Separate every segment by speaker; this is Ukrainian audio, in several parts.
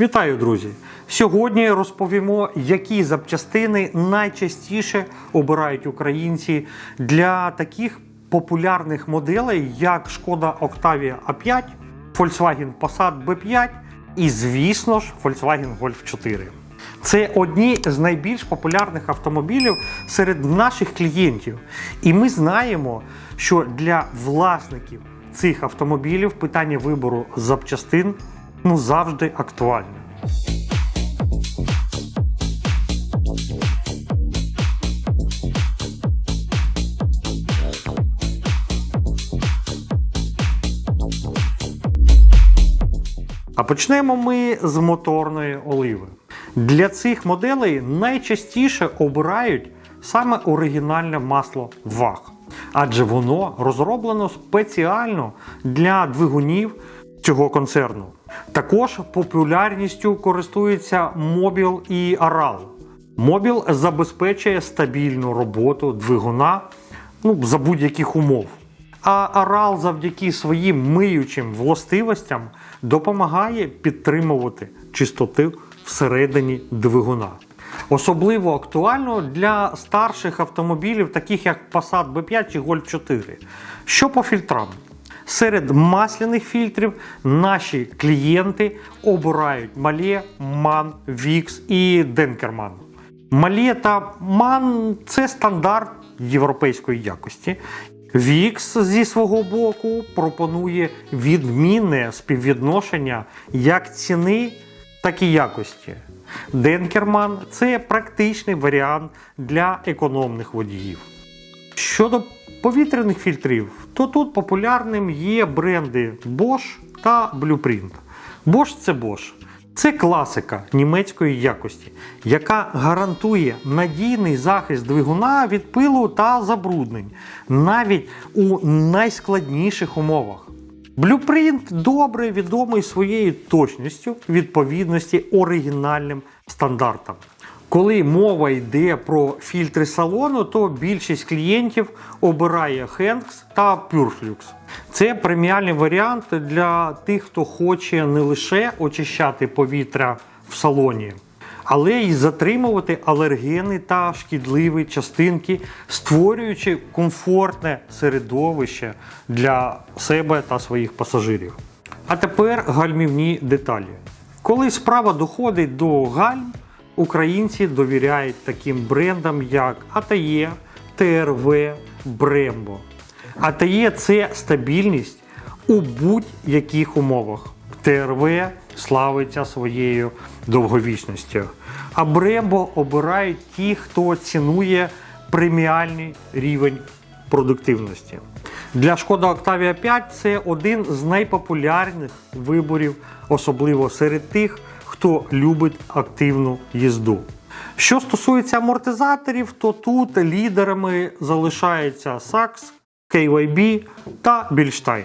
Speaker 1: Вітаю, друзі! Сьогодні розповімо, які запчастини найчастіше обирають українці для таких популярних моделей, як Шкода Octavia A5, Volkswagen Passat B5 і, звісно ж, Volkswagen Golf 4. Це одні з найбільш популярних автомобілів серед наших клієнтів. І ми знаємо, що для власників цих автомобілів питання вибору запчастин ну завжди актуальне. А почнемо ми з моторної оливи. Для цих моделей найчастіше обирають саме оригінальне масло ВАГ, адже воно розроблено спеціально для двигунів цього концерну. Також популярністю користується Мобіл і Арал. Мобіл забезпечує стабільну роботу двигуна ну, за будь-яких умов. А Арал завдяки своїм миючим властивостям допомагає підтримувати чистоту всередині двигуна. Особливо актуально для старших автомобілів, таких як Passat B5 чи Golf 4. Що по фільтрам? Серед масляних фільтрів наші клієнти обирають Мале, Ман, Вікс і Денкерман. Мале та Ман це стандарт європейської якості. Вікс зі свого боку пропонує відмінне співвідношення як ціни, так і якості. Денкерман це практичний варіант для економних водіїв. Щодо повітряних фільтрів, то тут популярним є бренди Bosch та Blueprint. Bosch це Bosch. Це класика німецької якості, яка гарантує надійний захист двигуна від пилу та забруднень навіть у найскладніших умовах. Blueprint добре відомий своєю точністю відповідності оригінальним стандартам. Коли мова йде про фільтри салону, то більшість клієнтів обирає Hengst та Pureflux. Це преміальний варіант для тих, хто хоче не лише очищати повітря в салоні, але й затримувати алергени та шкідливі частинки, створюючи комфортне середовище для себе та своїх пасажирів. А тепер гальмівні деталі. Коли справа доходить до гальм, українці довіряють таким брендам, як АТЕ, ТРВ, Брембо. АТЕ це стабільність у будь-яких умовах. ТРВ славиться своєю довговічністю. А Брембо обирають ті, хто цінує преміальний рівень продуктивності. Для Шкода Octavia 5 це один з найпопулярних виборів, особливо серед тих, хто любить активну їзду. Що стосується амортизаторів, то тут лідерами залишаються Saks, KYB та Bilstein.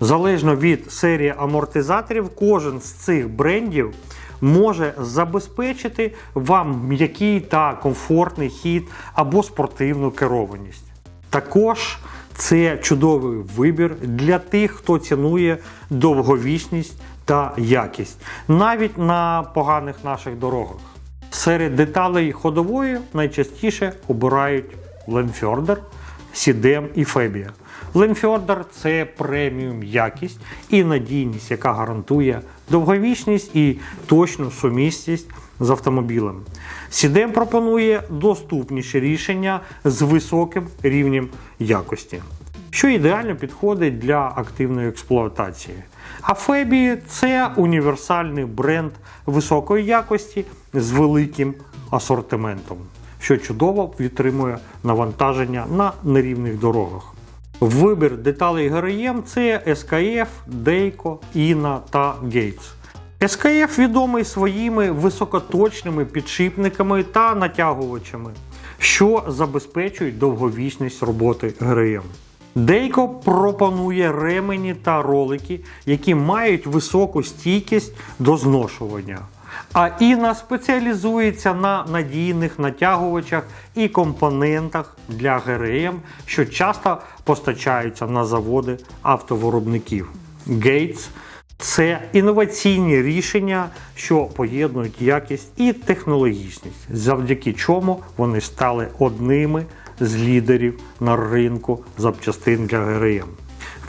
Speaker 1: Залежно від серії амортизаторів, кожен з цих брендів може забезпечити вам м'який та комфортний хід або спортивну керованість. Також це чудовий вибір для тих, хто цінує довговічність та якість, навіть на поганих наших дорогах. Серед деталей ходової найчастіше обирають Ленфьордер, Сідем і Фебія. Ленфьордер це преміум якість і надійність, яка гарантує довговічність і точну сумісність з автомобілем. Сідем пропонує доступніші рішення з високим рівнем якості, що ідеально підходить для активної експлуатації. А Фебі це універсальний бренд високої якості з великим асортиментом, що чудово відтримує навантаження на нерівних дорогах. Вибір деталей ГРМ це SKF, Дейко, Іна та Gates. SKF відомий своїми високоточними підшипниками та натягувачами, що забезпечують довговічність роботи ГРМ. Дейко пропонує ремені та ролики, які мають високу стійкість до зношування. А Іна спеціалізується на надійних натягувачах і компонентах для ГРМ, що часто постачаються на заводи автовиробників. Gates Це інноваційні рішення, що поєднують якість і технологічність, завдяки чому вони стали одними з лідерів на ринку запчастин для ГРМ.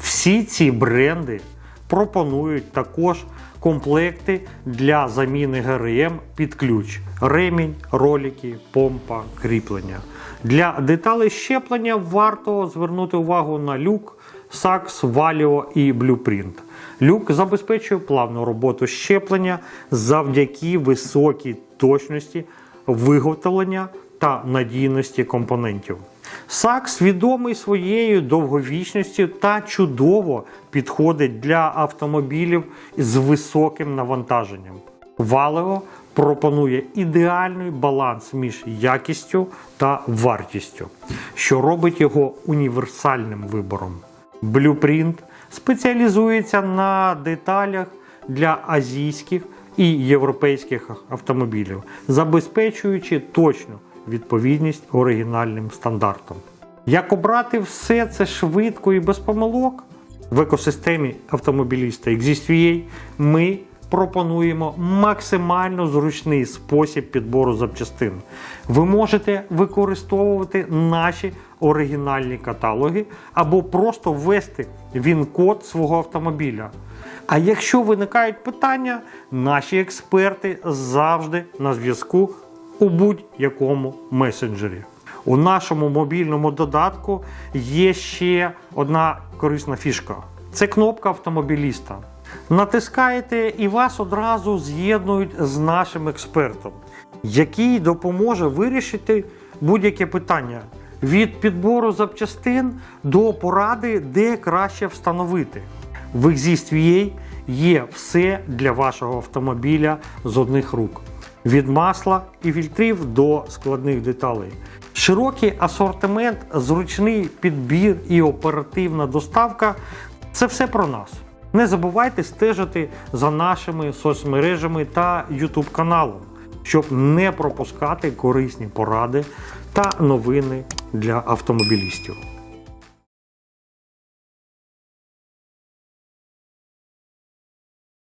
Speaker 1: Всі ці бренди пропонують також комплекти для заміни ГРМ під ключ: ремінь, ролики, помпа, кріплення. Для деталей щеплення варто звернути увагу на люк, сакс, валіо і блюпринт. Люк забезпечує плавну роботу щеплення завдяки високій точності виготовлення та надійності компонентів. Сакс відомий своєю довговічністю та чудово підходить для автомобілів з високим навантаженням. Валео пропонує ідеальний баланс між якістю та вартістю, що робить його універсальним вибором. Blueprint спеціалізується на деталях для азійських і європейських автомобілів, забезпечуючи точну відповідність оригінальним стандартам. Як обрати все це швидко і без помилок? В екосистемі автомобіліста XistVA ми пропонуємо максимально зручний спосіб підбору запчастин. Ви можете використовувати наші оригінальні каталоги або просто ввести він-код свого автомобіля. А якщо виникають питання, наші експерти завжди на зв'язку у будь-якому месенджері. У нашому мобільному додатку є ще одна корисна фішка: це кнопка автомобіліста. Натискаєте і вас одразу з'єднують з нашим експертом, який допоможе вирішити будь-яке питання від підбору запчастин до поради, де краще встановити. В ExistVA є все для вашого автомобіля з одних рук від масла і фільтрів до складних деталей. Широкий асортимент, зручний підбір і оперативна доставка це все про нас. Не забувайте стежити за нашими соцмережами та YouTube каналом, щоб не пропускати корисні поради та новини для автомобілістів.